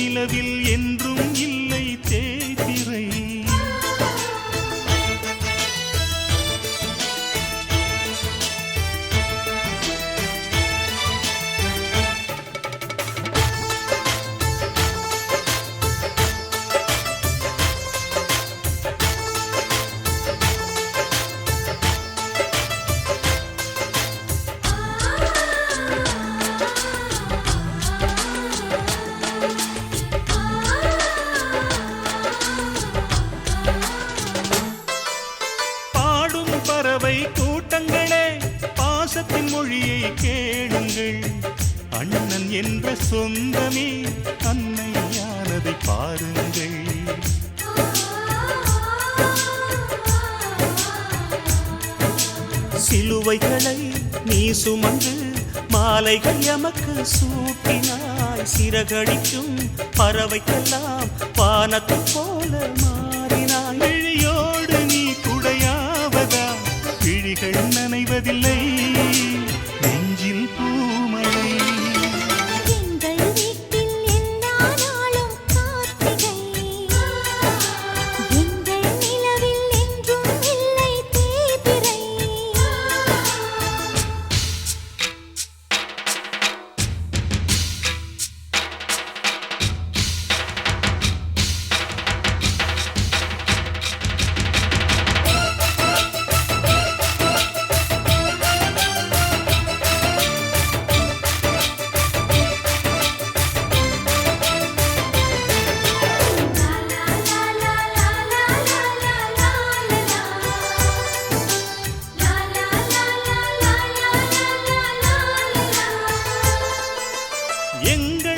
நிலவில் என்றும் இல்லை தேய்திரை. பறவை கூட்டங்களே பாசத்தின் மொழியை கேளுங்கள். அண்ணன் என்ற சொந்தமே அன்னையானதை பாருங்கள். சிலுவைகளை நீ சுமந்து மாலைகள் எமக்கு சூட்டினாய். சிறகடிக்கும் பறவைக்கெல்லாம் வானத்து போல மாறினாய். விழிகள் நனைவதில்லை. நெஞ்சில் பூ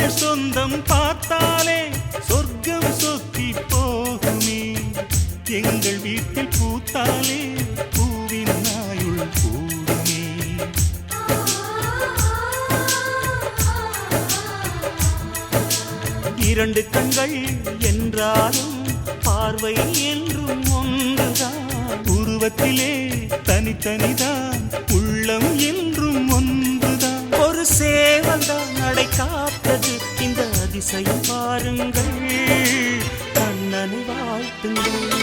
எங்கள் சொந்தம் பார்த்தாலே சொர்க்கம் சொத்தி போகுமே. எங்கள் வீட்டில் பூத்தாலே பூவின் நாயுள் கூடுமே இரண்டு கண்கள் என்றாலும் பார்வை என்றும் ஒன்றுதான். உருவத்திலே தனித்தனிதான் உள்ள từng đêm